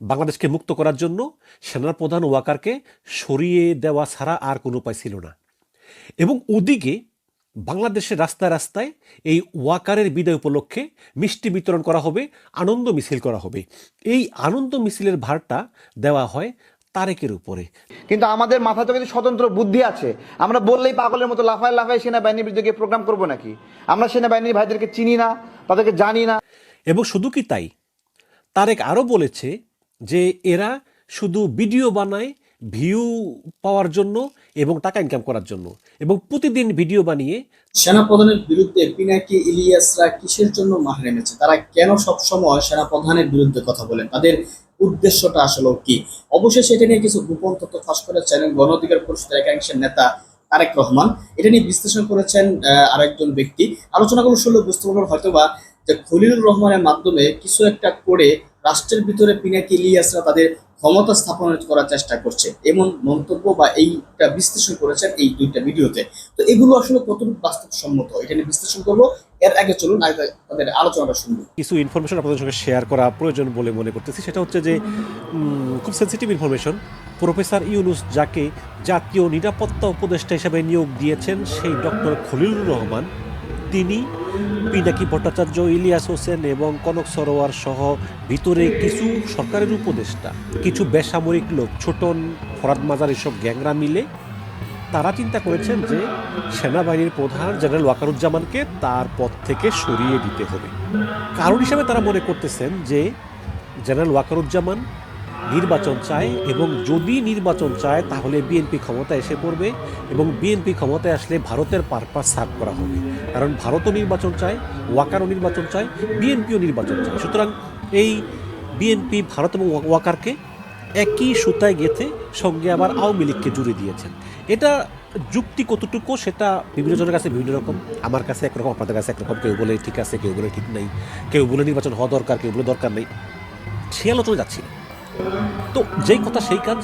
বাংলাদেশকে মুক্ত করার জন্য সেনাপ্রধান ওয়াকারকে সরিয়ে দেওয়া ছাড়া আর কোনো উপায় ছিল না। এবং ওদিকে বাংলাদেশের রাস্তায় রাস্তায় এই ওয়াকারের বিদায় উপলক্ষে মিষ্টি বিতরণ করা হবে আনন্দ মিছিল করা হবে। এই আনন্দ মিছিলের ভারটা দেওয়া হয় তারেকের উপরে। কিন্তু আমাদের মাথা তো কিন্তু স্বতন্ত্র বুদ্ধি আছে। আমরা বললেই পাগলের মতো লাফায় লাফায় সেনাবাহিনীর বিরুদ্ধে প্রোগ্রাম করব নাকি? আমরা সেনাবাহিনীর ভাইদেরকে চিনি না তাদেরকে জানি না। এবং শুধু কি তাই? তারেক আরও বলেছে যে এরা শুধু ভিডিও বানায় ভিউ পাওয়ার জন্য এবং টাকা ইনকাম করার জন্য এবং প্রতিদিন ভিডিও বানিয়ে সেনাপ্রধানের বিরুদ্ধে পিনাকি ইলিয়াসরা কিসের জন্য মাঠে নেমেছে? তারা কেন সবসময় সেনাপ্রধানের বিরুদ্ধে কথা বলেন? তাদের উদ্দেশ্যটা আসলে কি? অবশ্যই সেটা নিয়ে কিছু গোপন তথ্য ফাঁস করেছেন গণ অধিকার পরিষদের একাংশের নেতা তারেক রহমান। এটা নিয়ে বিশ্লেষণ করেছেন আরেকজন ব্যক্তি। আলোচনা করে শুনলে বুঝতে পারবেন হয়তোবা যে খলিলুর রহমানের মাধ্যমে কিছু একটা করে রাষ্ট্রের ভিতরে পিনাকি ইলিয়াসরা তাদের ক্ষমতা স্থাপন করার চেষ্টা করছে। এমন মন্তব্য বা এইটা বিশ্লেষণ করেছেন এই দুইটা ভিডিওতে। তো এগুলো আসলে কতটুকু বাস্তবসম্মত, এটা নিয়ে বিশ্লেষণ করব। এর আগে চলুন তাদের আলোচনাটা শুনব। কিছু ইনফরমেশন আপনাদের সঙ্গে শেয়ার করা প্রয়োজন বলে মনে করতেছি। সেটা হচ্ছে যে খুব সেন্সিটিভ ইনফরমেশন প্রফেসর ইউনুস যাকে জাতীয় নিরাপত্তা উপদেষ্টা হিসেবে নিয়োগ দিয়েছেন সেই ডক্টর খলিলুর রহমান। তিনি পিনাকি ভট্টাচার্য, ইলিয়াস হোসেন এবং কনক সরোয়ার সহ ভিতরে কিছু সরকারের উপদেষ্টা, কিছু বেসামরিক লোক ছোটন ফরাদ মাজার এসব গ্যাংরা মিলে তারা চিন্তা করেছেন যে সেনাবাহিনীর প্রধান জেনারেল ওয়াকারুজ্জামানকে তার পদ থেকে সরিয়ে দিতে হবে। কারণ হিসাবে তারা মনে করতেছেন যে জেনারেল ওয়াকারুজ্জামান নির্বাচন চায় এবং যদি নির্বাচন চায়, তাহলে বিএনপি ক্ষমতায় এসে পড়বে এবং বিএনপি ক্ষমতায় আসলে ভারতের পারপাস সার্ভ করা হবে। কারণ ভারতও নির্বাচন চায়, ওয়াকারও নির্বাচন চায়, বিএনপিও নির্বাচন চায়। সুতরাং এই বিএনপি, ভারত এবং ওয়া- ওয়াকারকে একই সুতায় গেথে সঙ্গে আবার আওয়ামী লীগকে জুড়ে দিয়েছেন। এটা যুক্তি কতটুকু সেটা বিভিন্ন জনের কাছে বিভিন্ন রকম। আমার কাছে একরকম, আপনাদের কাছে একরকম। কেউ বলে ঠিক আছে, কেউ বলে ঠিক নেই। কেউ বলে নির্বাচন হওয়া দরকার, কেউ বলে দরকার নেই। সে আলোচনা যাচ্ছি না। তো যেই কথা সেই কাজ,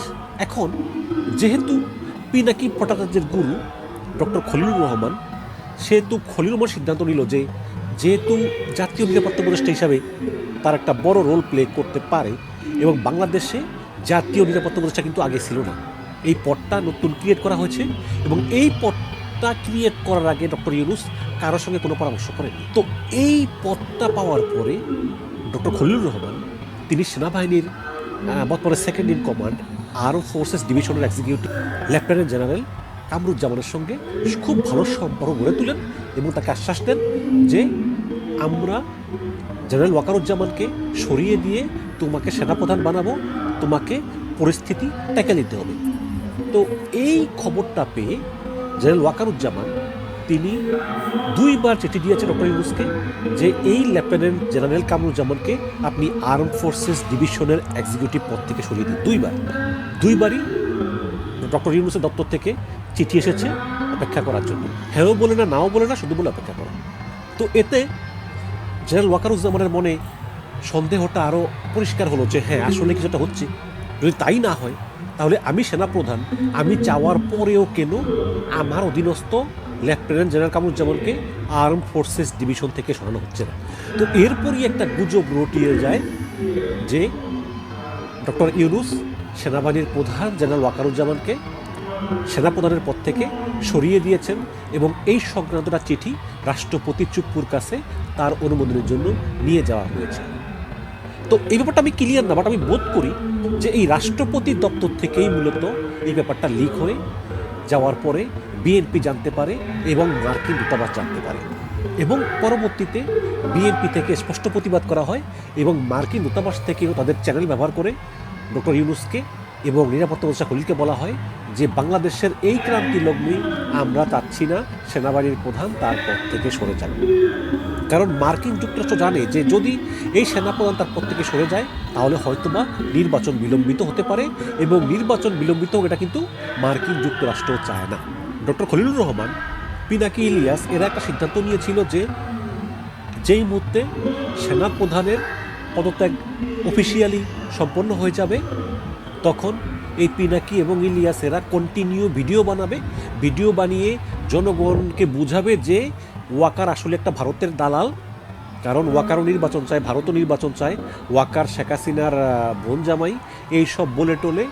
এখন যেহেতু পিনাকি ভট্টাচার্যের গুরু ডক্টর খলিলুর রহমান, সেহেতু খলিলুর রহমান সিদ্ধান্ত নিল যে যেহেতু জাতীয় নিরাপত্তা উপদেষ্টা হিসাবে তার একটা বড় রোল প্লে করতে পারে এবং বাংলাদেশে জাতীয় নিরাপত্তা উপদেষ্টা কিন্তু আগে ছিল না, এই পদটা নতুন ক্রিয়েট করা হয়েছে এবং এই পদটা ক্রিয়েট করার আগে ডক্টর ইউনুস কারোর সঙ্গে কোনো পরামর্শ করেননি। তো এই পদটা পাওয়ার পরে ডক্টর খলিলুর রহমান, তিনি সেনাবাহিনীর বর্তমানে সেকেন্ড ইন কমান্ড আরও ফোর্সেস ডিভিশনের এক্সিকিউটিভ লেফটেন্যান্ট জেনারেল কামরুজ্জামানের সঙ্গে খুব ভালো সম্পর্ক গড়ে তোলেন এবং তাকে আশ্বাস দেন যে আমরা জেনারেল ওয়াকারুজ্জামানকে সরিয়ে দিয়ে তোমাকে সেনাপ্রধান বানাবো, তোমাকে পরিস্থিতি ট্যাকেল দিতে হবে। তো এই খবরটা পেয়ে জেনারেল ওয়াকারুজ্জামান তিনি দুইবার চিঠি দিয়েছেন ডক্টর ইউনুসকে যে এই লেফটেন্যান্ট জেনারেল কামরুজ্জামানকে আপনি আর্ম ফোর্সেস ডিভিশনের এক্সিকিউটিভ পদ থেকে সরিয়ে দিন। দুইবার। দুইবারই ডক্টর ইউনুসের দপ্তর থেকে চিঠি এসেছে অপেক্ষা করার জন্য। হ্যাঁও বলে না, নাও বলে না, শুধু বলে অপেক্ষা করা। তো এতে জেনারেল ওয়াকারুজ্জামানের মনে সন্দেহটা আরও পরিষ্কার হলো যে হ্যাঁ আসলে কিছুটা হচ্ছে? যদি তাই না হয়, তাহলে আমি সেনাপ্রধান, আমি চাওয়ার পরেও কেন আমার অধীনস্থ লেফটেন্যান্ট জেনারেল কামরুজ্জামানকে আর্ম ফোর্সেস ডিভিশন থেকে সরানো হচ্ছে না। তো এরপরই একটা গুজব রটিয়ে যায় যে ডক্টর ইউনুস সেনাবাহিনীর প্রধান জেনারেল ওয়াকারুজ্জামানকে সেনাপ্রধানের পদ থেকে সরিয়ে দিয়েছেন এবং এই সংক্রান্তটা চিঠি রাষ্ট্রপতি চুপ্পুর কাছে তার অনুমোদনের জন্য নিয়ে যাওয়া হয়েছে। তো এই ব্যাপারটা আমি ক্লিয়ার না বাট আমি বোধ করি যে এই রাষ্ট্রপতির দপ্তর থেকেই মূলত এই ব্যাপারটা লিক হয়ে যাওয়ার পরে বিএনপি জানতে পারে এবং মার্কিন দূতাবাস জানতে পারে। এবং পরবর্তীতে বিএনপি থেকে স্পষ্ট প্রতিবাদ করা হয় এবং মার্কিন দূতাবাস থেকেও তাদের চ্যানেল ব্যবহার করে ডক্টর ইউনুসকে এবং নিরাপত্তা উপদেষ্টা খলিলকে বলা হয় যে বাংলাদেশের এই ক্রান্তি লগ্নেই আমরা চাচ্ছি না সেনাবাহিনীর প্রধান তার পদ থেকে সরে যান কারণ মার্কিন যুক্তরাষ্ট্র জানে যে যদি এই সেনাপ্রধান তার পদ থেকে সরে যায়, তাহলে হয়তোবা নির্বাচন বিলম্বিত হতে পারে এবং নির্বাচন বিলম্বিত এটা কিন্তু মার্কিন যুক্তরাষ্ট্র চায় না। ডক্টর খলিলুর রহমান, পিনাকি ইলিয়াস, এরা একটা সিদ্ধান্ত নিয়েছিল যে যেই মুহূর্তে সেনাপ্রধানের পদত্যাগ অফিসিয়ালি সম্পন্ন হয়ে যাবে তখন এই পিনাকি এবং ইলিয়াস এরা কন্টিনিউ ভিডিও বানাবে। ভিডিও বানিয়ে জনগণকে বুঝাবে যে ওয়াকার আসলে একটা ভারতের দালাল। কারণ ওয়াকারও নির্বাচন চায়, ভারতও নির্বাচন চায়। ওয়াকার, শেখ হাসিনার বোন জামাই এইসব বলে টোলে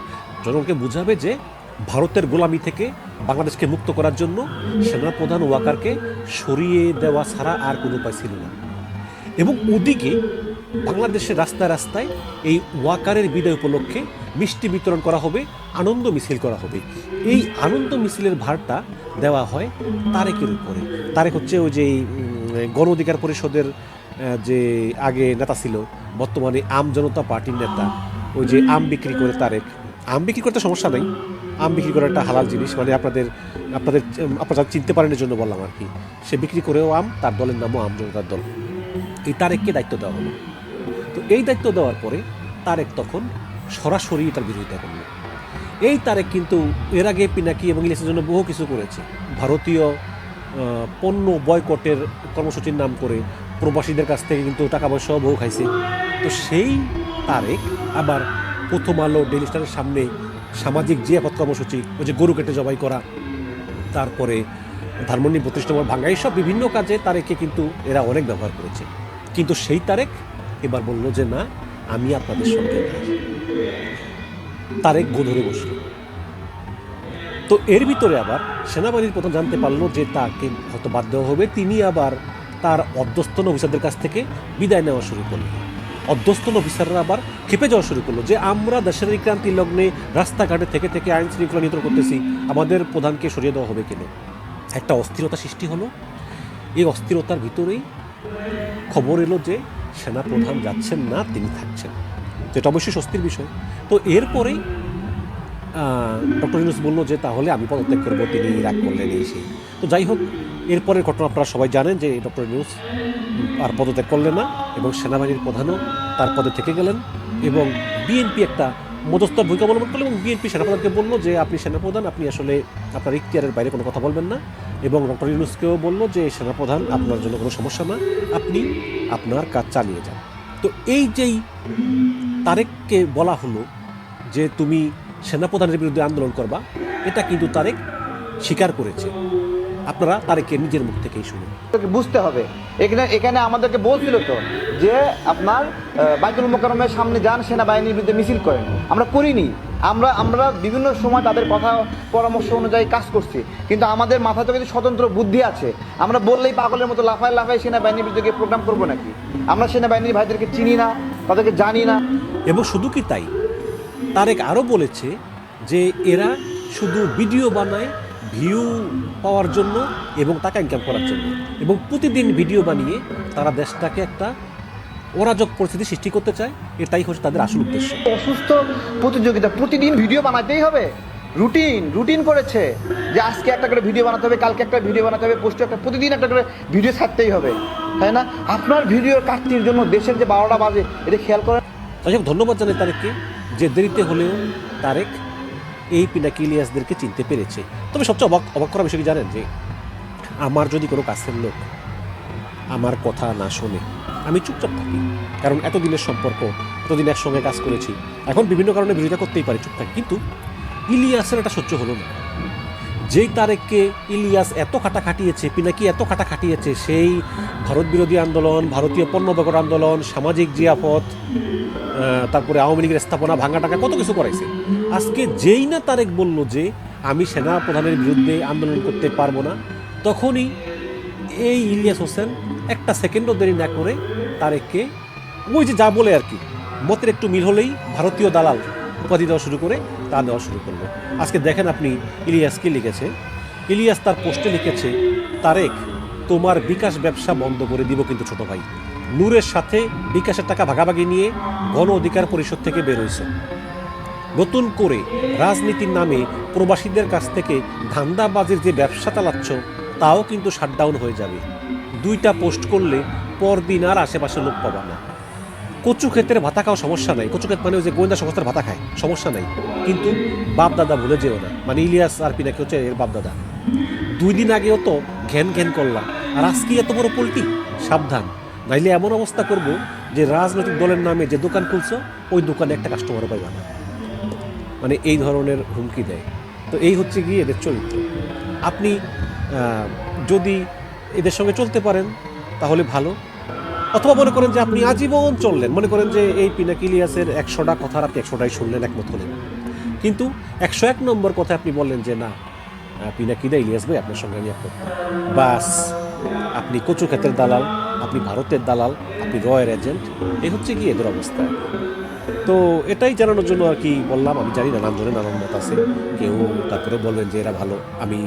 জনগণকে বুঝাবে যে ভারতের গোলামি থেকে বাংলাদেশকে মুক্ত করার জন্য সেনাপ্রধান ওয়াকারকে সরিয়ে দেওয়া ছাড়া আর কোনো উপায় ছিল না। এবং ওদিকে বাংলাদেশের রাস্তায় রাস্তায় এই ওয়াকারের বিদায় উপলক্ষে মিষ্টি বিতরণ করা হবে, আনন্দ মিছিল করা হবে। এই আনন্দ মিছিলের ভারটা দেওয়া হয় তারেকের উপরে। তারেক হচ্ছে ওই যে গণ অধিকার পরিষদের যে আগে নেতা ছিল, বর্তমানে আম জনতা পার্টির নেতা, ওই যে আম বিক্রি করে তারেক। আম বিক্রি করতে সমস্যা নেই। আম বিক্রি করা একটা হালাল জিনিস মানে আপনাদের আপনাদের আপনারা চিনতে পারেন জন্য বললাম আর কি। সে বিক্রি করেও আম, তার দলের নামও আম জনতার দল। এই তারেককে দায়িত্ব দেওয়া হলো। তো এই দায়িত্ব দেওয়ার পরে তারেক তখন সরাসরি তার বিরোধিতা করল। এই তারেক কিন্তু এর আগে পিনাকি এবং ইলিশের জন্য বহু কিছু করেছে। ভারতীয় পণ্য বয়কটের কর্মসূচির নাম করে প্রবাসীদের কাছ থেকে কিন্তু টাকা পয়সাও বহু খাইছে। তো সেই তারেক আবার প্রথম আলো ডেলি স্টারের সামনে সামাজিক যে আপদ কর্মসূচি, ওই যে গরু কেটে জবাই করা, তারপরে বত্রিশ নম্বর ভাঙ্গা এইসব বিভিন্ন কাজে তারেককে কিন্তু এরা অনেক ব্যবহার করেছে। কিন্তু সেই তারেক এবার বলল যে, না, আমি আপনাদের সঙ্গে। তারেক গো ধরে বসল। তো এর ভিতরে আবার সেনাবাহিনীর প্রধান জানতে পারল যে তাকে হয়তো বাদ দেওয়া হবে। তিনি আবার তার অধ্যস্থন অফিসারদের কাছ থেকে বিদায় নেওয়া শুরু করলেন অধ্যস্থন অফিসাররা আবার খেপে যাওয়া শুরু করল যে, আমরা দেশের এই ক্রান্তি লগ্নে রাস্তাঘাটে থেকে থেকে আইন শৃঙ্খলা নিয়ন্ত্রণ করতেছি। আমাদের প্রধানকে সরিয়ে দেওয়া হবে কেন? একটা অস্থিরতা সৃষ্টি হলো। এই অস্থিরতার ভিতরেই খবর এলো যে সেনা প্রধান যাচ্ছেন না, তিনি থাকছেন। যেটা অবশ্যই স্বস্তির বিষয়। তো এরপরেই ডক্টর ইউনুস বলল যে তাহলে আমি পদত্যাগ করব, তিনি রাগ করলেন এই সেই। তো যাই হোক, এরপরের ঘটনা আপনারা সবাই জানেন যে ডক্টর ইউনুস আর পদত্যাগ করলেন না এবং সেনাবাহিনীর প্রধানও তার পদে থেকে গেলেন এবং বিএনপি একটা মধ্যস্থ ভূমিকা অবলম্বন করল এবং বিএনপি সেনাপ্রধানকে বলল যে আপনি সেনাপ্রধান, আপনি আসলে আপনার ইখতিয়ারের বাইরে কোনো কথা বলবেন না। এবং ডক্টর ইউনুসকেও বলল যে, সেনাপ্রধান, আপনার জন্য কোনো সমস্যা না। আপনি আপনার কাজ চালিয়ে যান। তো এই যেই তারেককে বলা হলো যে, তুমি সেনাপ্রধানের বিরুদ্ধে আন্দোলন করবা, এটা কিন্তু তারেক স্বীকার করেছে। আপনারা তারেকের নিজের মুখ থেকেই শুনুন। বুঝতে হবে। এখানে এখানে আমাদেরকে বলছিল তো যে আপনার বাইতুল মোকারমের সামনে যান সেনাবাহিনীর বিরুদ্ধে মিছিল করেন। আমরা করিনি। আমরা আমরা বিভিন্ন সময় তাদের কথা পরামর্শ অনুযায়ী কাজ করছি। কিন্তু আমাদের মাথাতে কিন্তু স্বতন্ত্র বুদ্ধি আছে আমরা বললেই পাগলের মতো লাফায় লাফায় সেনাবাহিনীর বিরুদ্ধে গিয়ে প্রোগ্রাম করব নাকি? আমরা সেনাবাহিনীর ভাইদেরকে চিনি না তাদেরকে জানি না। এবং শুধু কি তাই? তারেক আরও বলেছে যে এরা শুধু ভিডিও বানায় ভিউ পাওয়ার জন্য এবং টাকা ইনকাম করার জন্য। এবং প্রতিদিন ভিডিও বানিয়ে তারা দেশটাকে একটা অরাজক পরিস্থিতি সৃষ্টি করতে চায় এটাই হচ্ছে তাদের আসল উদ্দেশ্য। অসুস্থ প্রতিযোগিতা প্রতিদিন ভিডিও বানাতেই হবে। রুটিন রুটিন করেছে যে আজকে একটা করে ভিডিও বানাতে হবে কালকে একটা ভিডিও বানাতে হবে পোস্টে একটা প্রতিদিন একটা করে ভিডিও ছাড়তেই হবে। তাই না? আপনার ভিডিও কাজটির জন্য দেশের যে বারোটা বাজে এটা খেয়াল করেন। যাই হোক ধন্যবাদ জানাই তারেককে। যে দেরিতে হলেও তারেক এই পিনাকিলিয়াসদেরকে চিনতে পেরেছে। তবে সবচেয়ে অবাক অবাক করা বিষয় কি জানেন যে, আমার যদি কোনো কাছের লোক আমার কথা না শোনে, আমি চুপচাপ থাকি। কারণ এতদিনের সম্পর্ক, এতদিন একসঙ্গে কাজ করেছি, এখন বিভিন্ন কারণে বিরোধিতা করতেই পারি, চুপ থাকি। কিন্তু ইলিয়াসের একটা সহ্য হলো না। যেই তারেককে ইলিয়াস এত খাটা খাটিয়েছে, পিনাকি এত খাটা খাটিয়েছে, সেই ভারত বিরোধী আন্দোলন, ভারতীয় পণ্য বেকর আন্দোলন, সামাজিক জিয়াফত তারপরে আওয়ামী লীগের স্থাপনা ভাঙা টাকা, কত কিছু করাইছে। আজকে যেই না তারেক বলল যে, আমি সেনা প্রধানের বিরুদ্ধে আন্দোলন করতে পারব না, তখনই এই ইলিয়াস হোসেন একটা সেকেন্ডও দেরি না করে তারেককে ওই যে যা বলে আর কি, মতের একটু মিল হলেই ভারতীয় দালাল উপাধি দেওয়া শুরু করে তা দেওয়া শুরু করল। আজকে দেখেন আপনি ইলিয়াস কি লিখেছে। ইলিয়াস তার পোস্টে লিখেছে, তারেক, তোমার বিকাশ ব্যবসা বন্ধ করে দিব কিন্তু ছোট ভাই। নূরের সাথে বিকাশের টাকা ভাগাভাগি নিয়ে গণ অধিকার পরিষদ থেকে বের হয়েছে। নতুন করে রাজনীতির নামে প্রবাসীদের কাছ থেকে ধান্দাবাজির যে ব্যবসা চালাচ্ছ, তাও কিন্তু শাটডাউন হয়ে যাবে। দুইটা পোস্ট করলে পরদিন আর আশেপাশে লোক পাবা না। কচু ক্ষেতের ভাতা খাওয়া সমস্যা নাই। কচু ক্ষেত মানে ওই যে গোয়েন্দা সংস্থার ভাতা খায়, সমস্যা নাই। কিন্তু বাপ দাদা ভুলে যেও না। মানে ইলিয়াস আর পিনাকি হচ্ছে এর বাপ দাদা দুই দিন আগেও তো ঘ্যান ঘ্যান করলাম আর আজকে এত বড় পোল্টি সাবধান। নাইলে এমন অবস্থা করব যে রাজনৈতিক দলের নামে যে দোকান খুলছো, ওই দোকানে একটা কাস্টমারও পাইবা না। মানে এই ধরনের হুমকি দেয়। তো এই হচ্ছে গিয়ে এদের চরিত্র। আপনি যদি এদের সঙ্গে চলতে পারেন, তাহলে ভালো। অথবা মনে করেন যে আপনি আজীবন চললেন, মনে করেন যে এই পিনাকিলিয়াসের একশোটা কথার আপনি একশোটাই শুনলেন, একমত হলেন কিন্তু একশো এক নম্বর কথা আপনি বললেন যে, না পিনাকিদা ইলিয়াস ভাই আপনার সঙ্গে আমি একমত। বাস, আপনি কচু ক্ষেতের দালাল, আপনি ভারতের দালাল, আপনি রয়ের এজেন্ট এই হচ্ছে কি এদের অবস্থা তো এটাই জানানোর জন্য আর কি বললাম, আমি জানি না নানানজনের নানান মত আছে। কেউ তারপরে বলবেন যে এরা ভালো, আমি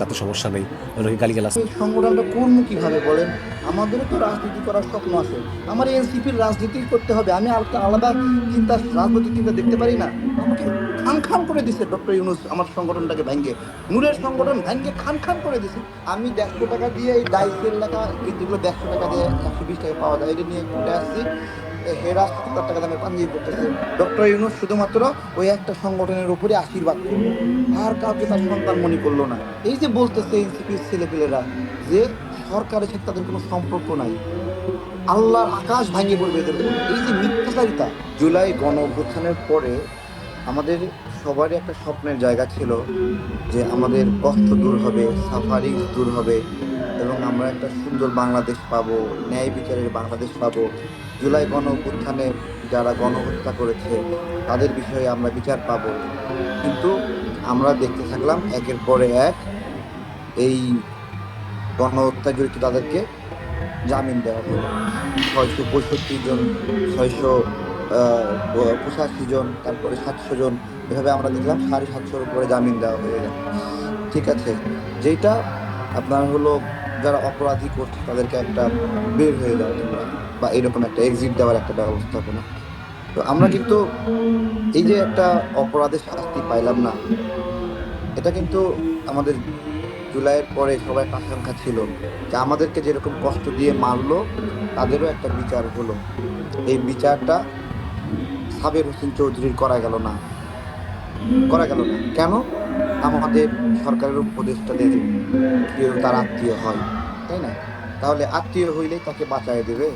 তাতে সমস্যা নেই। অনেকে গালিগালাজ এই সংগঠনটা করব কীভাবে বলেন? আমাদেরও তো রাজনীতি করার স্বপ্ন আছে। আমার এনসিপির রাজনীতি করতে হবে, আমি আলাদা চিন্তা রাজনৈতিক চিন্তা দেখতে পারি না। আমাকে খান খান করে দিছে ডক্টর ইউনুস আমার সংগঠনটাকে ভেঙ্গে নূরের সংগঠন ভেঙ্গে খান খান করে দিছে। আমি দেড়শো টাকা দিয়ে এই ডাইসের লেখা যেগুলো দেড়শো টাকা দিয়ে একশো বিশ টাকা পাওয়া যায়, এটা নিয়ে ঘুরে আসছি। হেরা সত্তর টাকা দামের পাঞ্জাবি করতেছে। ডক্টর ইউনুস শুধুমাত্র ওই একটা সংগঠনের উপরে আশীর্বাদ করল। আর কাউকে তার সন্তান মনে করল না। এই যে বলতেছে এনসিপির ছেলেপেলেরা যে সরকারের সাথে তাদের কোনো সম্পর্ক নাই। আল্লাহর আকাশ ভাঙিয়ে পড়বে এদের। এই যে মিথ্যাচারিতা। জুলাই গণ অভ্যুত্থানের পরে আমাদের সবারই একটা স্বপ্নের জায়গা ছিল যে আমাদের কষ্ট দূর হবে সাফারি দূর হবে। এবং আমরা একটা সুন্দর বাংলাদেশ পাবো, ন্যায় বিচারের বাংলাদেশ পাবো। জুলাই গণ অভ্যুত্থানে যারা গণহত্যা করেছে, তাদের বিষয়ে আমরা বিচার পাবো। কিন্তু আমরা দেখতে থাকলাম একের পরে এক এই গণহত্যা জড়িত তাদেরকে জামিন দেওয়া হলো। ছয়শো পঁয়ষট্টি জন, ছয়শো পঁচাশি জন, তারপরে সাতশো জন, এভাবে আমরা দেখলাম সাড়ে সাতশোর উপরে জামিন দেওয়া হয়ে গেল ঠিক আছে যেটা আপনার হলো যারা অপরাধী করছে, তাদেরকে একটা বের হয়ে যাওয়া তোমরা বা এরকম একটা এক্সিট দেওয়ার একটা ব্যবস্থাপনা। তো আমরা কিন্তু এই যে একটা অপরাধের শাস্তি পাইলাম না, এটা কিন্তু আমাদের জুলাইয়ের পরে সবাই একটা আকাঙ্ক্ষা ছিল যে আমাদেরকে যেরকম কষ্ট দিয়ে মারলো, তাদেরও একটা বিচার হলো। এই বিচারটা সাবের হোসেন চৌধুরীর করা গেল না। করা গেল না। কেন? আমাদের সরকারের উপদেষ্টাদের কেউ তার আত্মীয় হয়। তাই না? তাহলে আত্মীয় হইলেই তাকে বাঁচায় দেবে।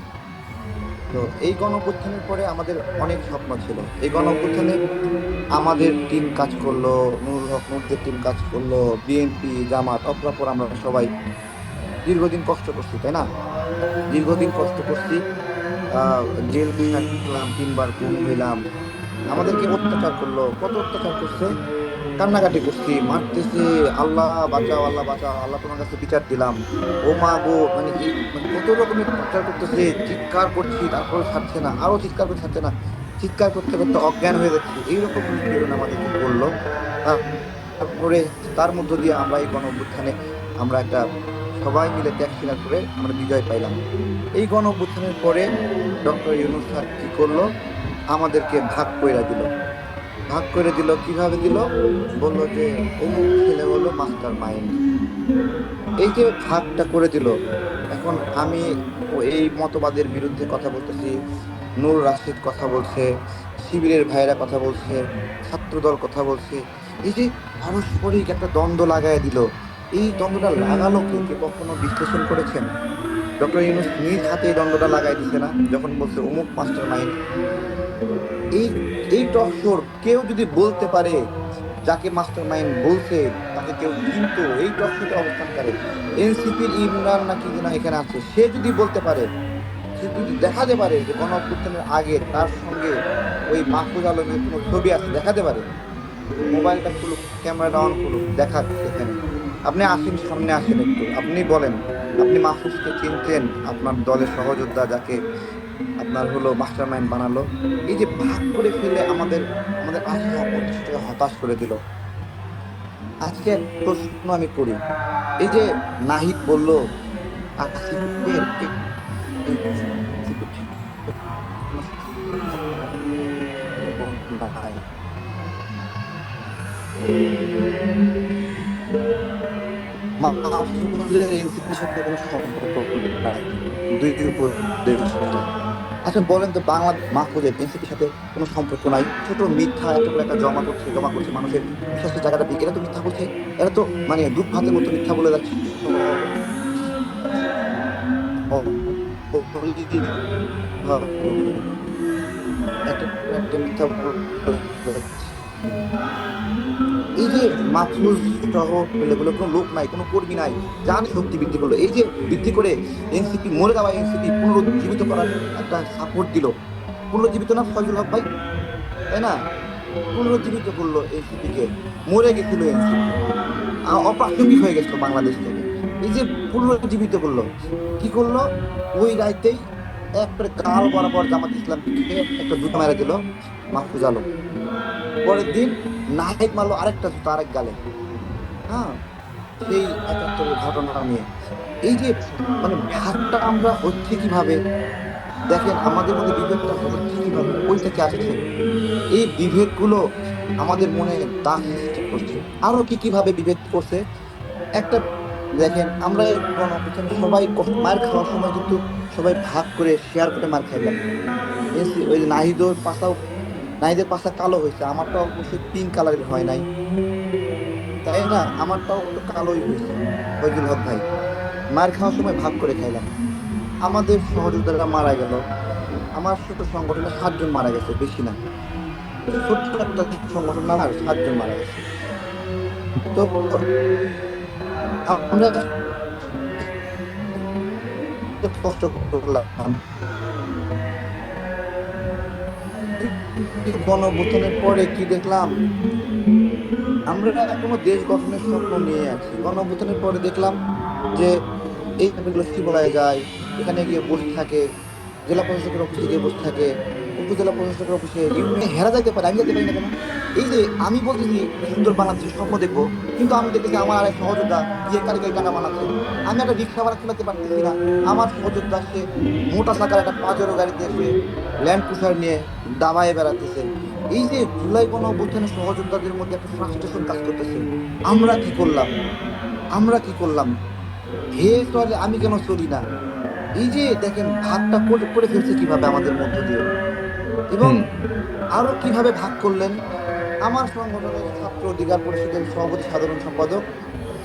তো এই গণঅভ্যুত্থানের পরে আমাদের অনেক স্বপ্ন ছিল। এই গণঅভ্যুত্থানে আমাদের টিম কাজ করল, নুরুল হক নুরদের টিম কাজ করল বিএনপি জামাত, অপরাপর আমরা সবাই দীর্ঘদিন কষ্ট করছি, তাই না? দীর্ঘদিন কষ্ট করছি জেল খাটলাম, তিনবার গুম হইলাম আমাদেরকে অত্যাচার করল। কত অত্যাচার করছে? কান্নাকাটি করছি, মারতেছে, আল্লাহ বাঁচাও আল্লাহ বাঁচাও, আল্লাহ তোমার কাছে বিচার দিলাম। ও মা গো মানে এই মানে কত রকমের অত্যাচার করতেছে, চিৎকার করছি তারপরে ছাড়ছে না আরও চিৎকার করে ছাড়ছে না, চিৎকার করতে করতে অজ্ঞান হয়ে যাচ্ছে। এইরকম নিপীড়ন আমাদেরকে করল? তার- তারপরে, তার মধ্য দিয়ে আমরা এই গণ আমরা একটা সবাই মিলে ত্যাগ স্বীকার করে আমরা বিজয় পাইলাম। এই গণ অভ্যুত্থানের পরে ডক্টর ইউনুস স্যার কী করল? আমাদেরকে ভাগ করে দিল। ভাগ করে দিল, কীভাবে দিল? বলল যে অমুক ছেলে হলো মাস্টার মাইন্ড। এই যে ভাগটা করে দিল, এখন আমি এই মতবাদের বিরুদ্ধে কথা বলতেছি, নূর রাশিদ কথা বলছে, শিবিরের ভাইয়েরা কথা বলছে, ছাত্রদল কথা বলছে। এই যে পারস্পরিক একটা দ্বন্দ্ব লাগায় দিল, এই দ্বন্দ্বটা লাগালো কেউ কে কখনো বিশ্লেষণ করেছেন? ডক্টর ইউনুস নিজ হাতে এই দ্বন্দ্বটা লাগাই দিছে না, যখন বলছে অমুক মাস্টার মাইন্ড। এই এই টকশোর কেউ যদি বলতে পারে, যাকে মাস্টার মাইন্ড বলছে, তাকে কেউ কিন্তু এই টকশোতে অবস্থান করে। এনসিপির ইমরান নাকি যেন এখানে আছে, সে যদি বলতে পারে, সে যদি দেখাতে পারে যে গণ আগে তার সঙ্গে ওই মাহফুজ আলমের কোনো ছবি আছে, দেখাতে পারে? মোবাইলটা খুলুক ক্যামেরাটা অন করুক দেখা এখানে। আপনি আসেন, সামনে আসেন একটু। আপনি বলেন, আপনি মাহফুজকে চিনতেন, আপনার দলের সহযোদ্ধা যাকে আপনার হলো মাস্টার মাইন্ড বানালো। এই যে ভাগ করে ফেলে আমাদের আমাদের আশা প্রতিষ্ঠাকে হতাশ করে দিল। আজকে প্রশ্ন আমি করি, এই যে নাহিদ বলল দুই উপদেশ আচ্ছা বলেন তো বাংলা মাহফুজের এনসিপির সাথে কোনো সম্পর্ক নাই? ছোট মিথ্যা বড় একটা জমা করছে জমা করছে মানুষের বিশ্বাসের জায়গাটা বিকেলে তো মিথ্যা বলছে। এরা তো মানে দুধ ভাতের মতো মিথ্যা বলে যাচ্ছে। হ্যাঁ, একটা মিথ্যা। এই যে মাহফুজ সহ ছেলেগুলো, কোনো লোক নাই, কোনো কর্মী নাই যান শক্তি বৃদ্ধি করল। এই যে বৃদ্ধি করে এনসিপি মরে যাওয়া এনসিপি পুনরুজ্জীবিত করার একটা সাপোর্ট দিল। পুনরুজ্জীবিত না ফজল হক ভাই? তাই না? পুনরুজ্জীবিত করল এনসিপিকে মরে গেছিল এনসিপি অপ্রাসঙ্গিক হয়ে গেছিল বাংলাদেশ থেকে। এই যে পুনরুজ্জীবিত করল, কি করল? ওই রাইতেই একবারে কাল বরাবর জামাত ইসলাম একটা জুতো মেরে দিল। মাহফুজ আলম। পরের দিন নাহেক মারলো আরেকটা জুতো আরেক গালে। হ্যাঁ সেই একাত্তরের ঘটনাটা নিয়ে। এই যে মানে ভাগটা আমরা হচ্ছে কীভাবে, দেখেন আমাদের মধ্যে বিভেদটা হচ্ছে কীভাবে ওই থেকে আসছে? এই বিভেদগুলো আমাদের মনে দাগ করছে। আরও কি কীভাবে বিভেদ করছে? একটা, দেখেন আমরা সবাই মার খাওয়ার সময় কিন্তু সবাই ভাগ করে শেয়ার করে মার খাইলাম। ওই যে নাহিদর পাশাও নাহিদের পাশা কালো হয়েছে, আমারটাও অবশ্যই পিঙ্ক কালারের হয় নাই। তাই না? আমারটাও একটু কালোই হয়েছে ফজল হক ভাই। মার খাওয়ার সময় ভাগ করে খাইলাম। আমাদের সহযোদ্ধারা মারা গেল। আমার ছোট সংগঠনে সাতজন মারা গেছে, বেশি না। ছোট্ট একটা সংগঠন না, আর সাতজন মারা গেছে। তো আমরা কষ্ট করলাম। গণঅভ্যুত্থানের পরে কি দেখলাম? আমরা কোনো দেশ গঠনের স্বপ্ন নিয়ে আছি। গণবোতনের পরে দেখলাম যে এই ফ্যামিলিগুলো কি বলা যায়। এখানে গিয়ে বসে থাকে, জেলা প্রশাসকের অফিসে গিয়ে বসে থাকে। উপজেলা প্রশাসকের অফিসে ইউনিয়নে হেরা যাইতে পারে, আমি যেতে পারি না কেন? এই যে আমি বলতেছি, সুন্দর বাংলাদেশের স্বপ্ন দেখব, কিন্তু আমি দেখতেছি আমার আরেক সহযোদ্ধা গিয়ে কারিগরি টাকা বানাচ্ছে। আমি একটা রিক্সা ভাড়া চালাতে পারতেছি না। আমার সহযোদ্ধা সে মোটা সাকার একটা পাঁচেরো গাড়িতে এসে ল্যান্ড ক্রুজার নিয়ে দাবায় বেড়াতেছে। এই যে জুলাই গণ অভ্যুত্থানের সহযোদ্ধাদের মধ্যে একটা ফ্রাস্ট্রেশন কাজ করতেছে। আমরা কি করলাম? আমরা কি করলাম? হে চলে আমি কেন চলি না? এই যে দেখেন ভাগটা করে ফেলছে কীভাবে আমাদের মধ্য দিয়ে? এবং আরও কীভাবে ভাগ করলেন? আমার সংগঠনের ছাত্র অধিকার পরিষদের সভাপতি সাধারণ সম্পাদক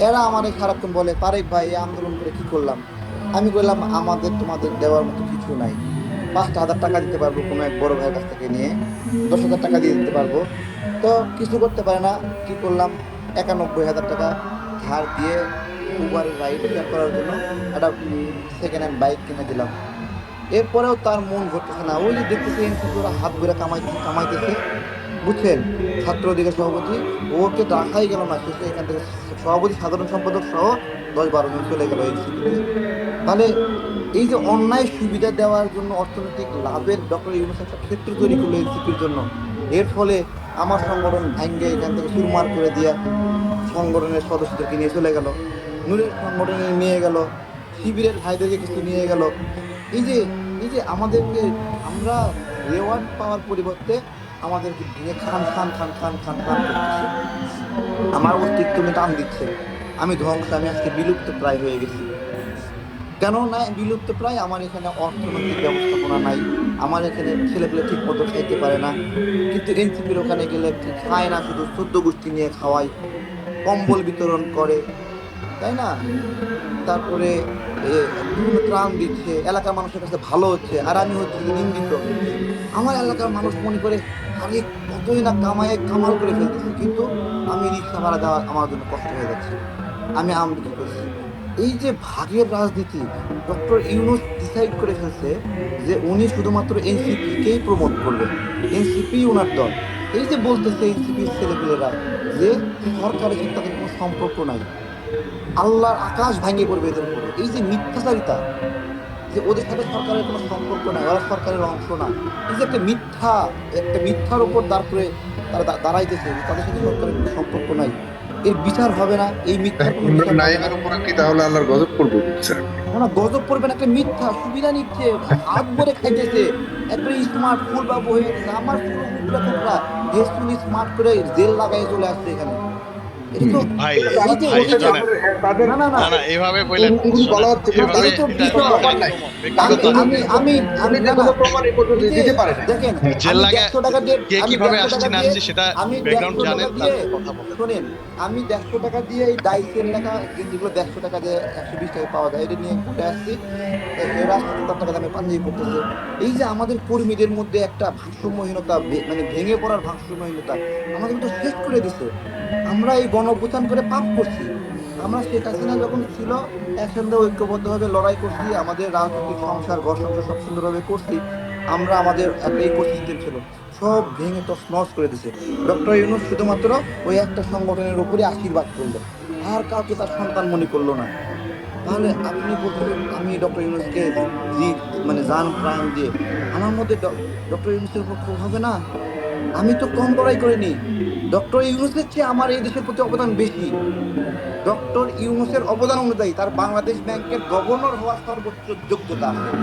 এরা আমার সারাক্ষণ বলে তারেক ভাই এই আন্দোলন করে কি করলাম? আমি বললাম আমাদের তোমাদের দেওয়ার মতো কিছু নাই। পাঁচটা হাজার টাকা দিতে পারব কোনো এক বড় ভাইয়ের কাছ থেকে নিয়ে। দশ হাজার টাকা দিয়ে দিতে পারব। তো কিছু করতে পারে না। কি করলাম? একানব্বই হাজার টাকা ধার দিয়ে উবারের রাইড করার জন্য একটা সেকেন্ড হ্যান্ড বাইক কিনে দিলাম। এরপরেও তার মন ঘটতেছে না। ওই যে দেখতেছে এনসিপি ওরা হাত ঘুরে কামাইতে কামাইতেছে। বুঝছেন? ছাত্র অধিকার সভাপতি, ওকে রাখাই গেল না। শেষে এখান থেকে সভাপতি, সাধারণ সম্পাদক সহ দশ বারো জন চলে গেল এনসিপিতে তাহলে এই যে অন্যায় সুবিধা দেওয়ার জন্য অর্থনৈতিক লাভের ডক্টর ইউনুস একটা ক্ষেত্র তৈরি করল এনসিপির জন্য। এর ফলে আমার সংগঠন ভাঙ্গে এখান থেকে সুরমার করে দিয়া সংগঠনের সদস্যদেরকে নিয়ে চলে গেল। নূরের সংগঠনে নিয়ে গেল। শিবিরের ভাইদেরকে কিছু নিয়ে গেল। এই যে এই যে আমাদেরকে আমরা রেওয়ার্ড পাওয়ার পরিবর্তে আমাদেরকে ভেঙে খান খান খান খান খান খান করতেছে। আমার অস্তিত্ব টান দিচ্ছে। আমি ধ্বংস, আমি আজকে বিলুপ্ত প্রায় হয়ে গেছি। কেন না বিলুপ্ত প্রায় আমার এখানে অর্থনৈতিক ব্যবস্থাপনা নাই। আমার এখানে ছেলেপেলে ঠিক মতো খাইতে পারে না। কিন্তু এনসিপির ওখানে গেলে খায় না, শুধু চোদ্দ গোষ্ঠী নিয়ে খাওয়ায়। কম্বল বিতরণ করে। তাই না? তারপরে বিভিন্ন ত্রাণ দিচ্ছে, এলাকার মানুষের কাছে ভালো হচ্ছে, আর আমি হচ্ছে নিন্দিত। আমার এলাকার মানুষ মনে করে, আরে, কতই না কামায়, কামাল করে ফেলতেছে। কিন্তু আমি রিক্সা ভাড়া দেওয়া আমার জন্য কষ্ট হয়ে যাচ্ছে। আমি আমদানি করছি। এই যে ভাগের রাজনীতি, ডক্টর ইউনুস ডিসাইড করে ফেলছে যে উনি শুধুমাত্র এনসিপিকেই প্রমোট করবেন। এনসিপি ওনার দল। এই যে বলতেছে এনসিপির ছেলেপেলেরা যে সরকারের সাথে তাদের কোনো সম্পর্ক নাই। আল্লাহর আকাশ ভাঙে পড়বে এদের উপরে। এই যে মিথ্যাচারিতা যে ওদের সাথে সরকারের কোনো সম্পর্ক নাই ওরা সরকারের অংশ না। এই যে একটা মিথ্যা একটা মিথ্যার উপর দাঁড় করে তারা দাঁড়াইতেছে তাদের সাথে সরকারের কোনো সম্পর্ক নাই। এর বিচার হবে না এই উপরে কি তাহলে আল্লাহর গজব না গজব পড়বে না একটা মিথ্যা সুবিধা নিচ্ছে হাত ভরে খাইতেছে। একবারে স্মার্ট ফুল হয়ে গেছে। আমার তোমরা হেসুন স্মার্ট করে জেল লাগাই চলে আসছে এখানে। আমি আমি আমি আমি না, না, কোনো প্রমাণ এই পর্যন্ত এই যে- দিতে পারে না দেখেন জেল আমি লাগে 150 টাকা দিয়ে কে আমি কীভাবে 150 আসছে টাকা না দিয়ে- আসছে সেটা আমি ব্যাকগ্রাউন্ড 150 জানেন টাকা তার দিয়ে- কথা বলেন শোনেন আমি দেড়শো টাকা দিয়ে এই ডাইসের লেখা যেগুলো দেড়শো টাকা দিয়ে একশো বিশ টাকা পাওয়া যায় এটা নিয়ে ঘুরে আসছি। এ- এরা সত্তর টাকা দামে পাঞ্জাবি করতেছে এই যে আমাদের কর্মীদের মধ্যে একটা ভারসাম্যহীনতা মানে ভেঙে পড়ার ভারসাম্যহীনতা আমাদের তো শেষ করে দিছে। আমরা এই গণভূতান করে পাপ করছি। আমরা শেখ হাসিনা যখন ছিল, একসঙ্গে ঐক্যবদ্ধভাবে লড়াই করছি, আমাদের রাজনৈতিক সংসার, ঘর সংসার সব সুন্দরভাবে করছি, আমরা আমাদের একটা ইকোসিস্টেম ছিল, সব ভেঙে তো স্নস করে দিছে। ডক্টর ইউনুস শুধুমাত্র ওই একটা সংগঠনের উপরে আশীর্বাদ করল। আর কাউকে তার সন্তান মনে করল না। তাহলে আপনি বলছেন আমি ডক্টর ইউনুসকে মানে জান প্রাণ দিয়ে, আমার মধ্যে ডক্টর ইউনুসের উপর ক্ষোভ হবে না? আমি তো কম লড়াই করিনি। ডক্টর ইউনুসের চেয়ে আমার এই দেশের প্রতি অবদান বেশি। ডক্টর ইউনুসের অবদান অনুযায়ী তার বাংলাদেশ ব্যাংকের গভর্নর হওয়ার সর্বোচ্চ যোগ্যতা। আছে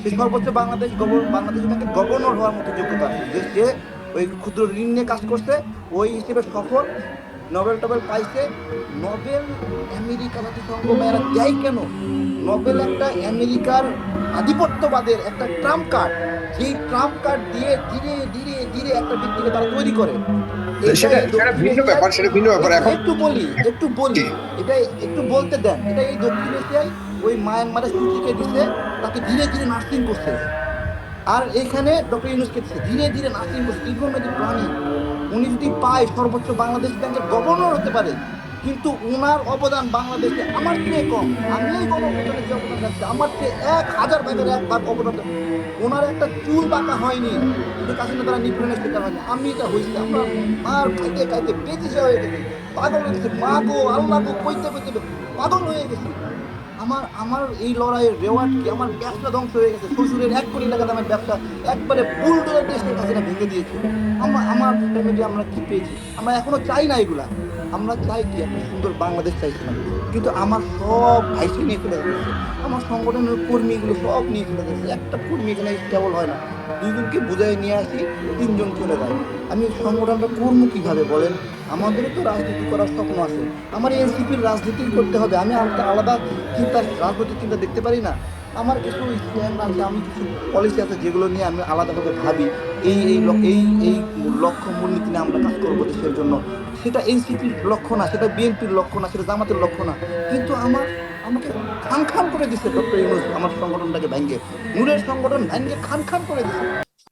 সে সর্বোচ্চ বাংলাদেশ বাংলাদেশ ব্যাংকের গভর্নর হওয়ার মতো যোগ্যতা আছে। যে সে ওই ক্ষুদ্র ঋণ নিয়ে কাজ করছে, ওই হিসেবে সফল নোবেল টোবেল পাইছে, নোবেল আমেরিকা জাতিসংঘ মেয়েরা দেয় কেন? নোবেল একটা আমেরিকার আধিপত্যবাদের একটা ট্রাম্প কার্ড। সেই ট্রাম্প কার্ড দিয়ে ধীরে ধীরে ধীরে একটা ব্যক্তিকে তারা তৈরি করে। একটু বলি একটু বলি। এটা একটু বলতে দেন। এটা এই দক্ষিণ এশিয়ায় ওই মায়ানমারে সুচিকে দিছে তাকে ধীরে ধীরে নার্সিং করছে। আর এখানে ডক্টর ইউনুসকে দিচ্ছে ধীরে ধীরে নার্সিং করছে। দীর্ঘমেয়াদী প্রাণী উনি যদি পায় সর্বোচ্চ বাংলাদেশ ব্যাংকের গভর্নর হতে পারে কিন্তু ওনার অবদান বাংলাদেশে আমার চেয়ে কম। আমি এই গণঅভ্যুত্থানে যে অবদান রাখছি, আমার চেয়ে এক হাজার ভাগের এক ভাগ অবদান ওনার একটা চুল বাঁকা হয়নি। কিন্তু কাছে তারা নিপুণের শিকার হয়নি। আমি এটা হয়েছি আমরা মার খাইতে খাইতে বেঁচে হয়ে গেছি। পাগল হয়ে গেছি। মা গো, আল্লাহ গো, কইতে কইতে পাগল হয়ে গেছি। আমার আমার এই লড়াইয়ের রেওয়ার্ড কি? আমার ব্যবসা ধ্বংস হয়ে গেছে। শ্বশুরের এক কোটি টাকা দামের ব্যবসা একবারে বুলডোজার দিয়ে শেখ হাসিনা ভেঙে দিয়েছে। আমার আমার ফ্যামিলি আমরা কি পেয়েছি? আমরা এখনও চাই না এগুলা। আমরা চাই কি একটা সুন্দর বাংলাদেশ চাইছিলাম। কিন্তু আমার সব ভাইসে নিয়ে ফেলে যাচ্ছে আমার সংগঠনের কর্মীগুলো সব নিয়ে ফেলে যাচ্ছে একটা কর্মী এখানে স্টেবল হয় না। দুজনকে বুঝাই নিয়ে আসি, তিনজন চলে যায়। আমি সংগঠনটা করব কীভাবে বলেন? আমাদেরও তো রাজনীতি করার স্বপ্ন আছে। আমার এনসিপির রাজনীতি করতে হবে। আমি আলাদা আলাদা চিন্তা, রাজনৈতিক চিন্তা দেখতে পারি না। আমার কিছু স্ট্যান্ড আছে, আমি কিছু পলিসি আছে যেগুলো নিয়ে আমি আলাদাভাবে ভাবি। এই এই এই এই লক্ষ্য মূলনীতি নিয়ে আমরা কাজ করব দেশের জন্য। সেটা এনসিপির লক্ষ্য না, সেটা বিএনপির লক্ষ্য না, সেটা জামাতের লক্ষ্য না। কিন্তু আমার, আমাকে খান খান করে দিচ্ছে ডক্টর ইউনুস, আমার সংগঠনটাকে ভেঙ্গে নূরের সংগঠন ভেঙ্গে খান খান করে দিচ্ছে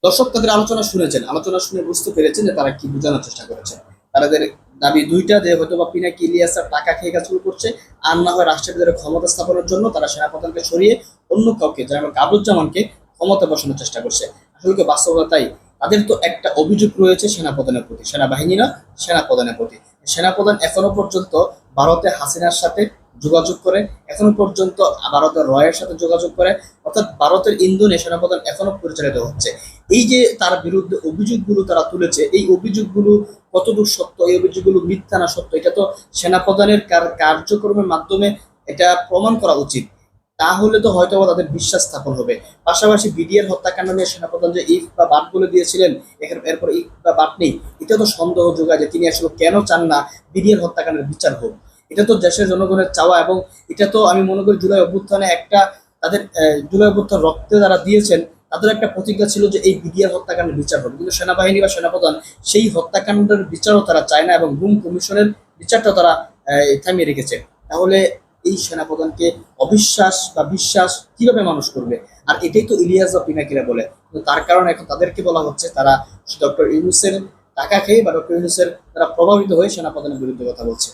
দর্শক, তাদের আলোচনা শুনেছেন। আলোচনা শুনে বুঝতে পেরেছেন যে তারা কি বোঝানোর চেষ্টা করেছে। তাদের দাবি দুইটা, যে হয়তো বা পিনাকি ইলিয়াসরা টাকা খেয়ে কাজ শুরু করছে আর না হয় রাষ্ট্রের ভিতরে ক্ষমতা স্থাপনের জন্য তারা সেনাপ্রধানকে সরিয়ে অন্য কাউকে যেমন কাবুজ্জামানকে ক্ষমতা বসানোর চেষ্টা করছে। আসলে বাস্তবতা তাই তাদের তো একটা অভিযোগ রয়েছে সেনাপ্রধানের প্রতি সেনাবাহিনী না সেনাপ্রধানের প্রতি। সেনাপ্রধান এখনও পর্যন্ত ভারতে হাসিনার সাথে যোগাযোগ করে, এখনও পর্যন্ত ভারতের রয়ের সাথে যোগাযোগ করে, অর্থাৎ ভারতের ইন্ধনে সেনাপ্রধান এখনও পরিচালিত হচ্ছে। এই যে তার বিরুদ্ধে অভিযোগগুলো তারা তুলেছে, এই অভিযোগগুলো কতদূর সত্য, এই অভিযোগগুলো মিথ্যা না সত্য, এটা তো সেনাপ্রধানের কার- কার্যক্রমের মাধ্যমে এটা প্রমাণ করা উচিত। তাহলে তো হয়তো তাদের বিশ্বাস স্থাপন হবে। পাশাপাশি বিডিআর হত্যাকাণ্ড নিয়ে সেনাপ্রধান যে ইফ বা বাট বলে দিয়েছিলেন এরপর ইফ বা বাট নেই, এটা তো সন্দেহ যোগায় যে তিনি আসলে কেন চান না বিডিআর হত্যাকাণ্ডের বিচার হোক। এটা তো দেশের জনগণের চাওয়া এবং এটা তো আমি মনে করি জুলাই অভ্যুত্থানে একটা তাদের জুলাই অভ্যুত্থান রক্তে যারা দিয়েছেন, তাদের একটা প্রতিজ্ঞা ছিল যে এই বিডিআর হত্যাকাণ্ডের বিচার হবে কিন্তু সেনাবাহিনী বা সেনাপ্রধান সেই হত্যাকাণ্ডের বিচারও তারা চায় না এবং গুম কমিশনের বিচারটা তারা থামিয়ে রেখেছে। তাহলে এই সেনাপ্রধানকে অবিশ্বাস বা বিশ্বাস কীভাবে মানুষ করবে? আর এটাই তো ইলিয়াস বা পিনাকিরা বলে। তার কারণে এখন তাদেরকে বলা হচ্ছে তারা ডক্টর ইউনুসের টাকা খেয়ে বা ডক্টর ইউনুসের তারা প্রভাবিত হয়ে সেনাপ্রধানের বিরুদ্ধে কথা বলছে।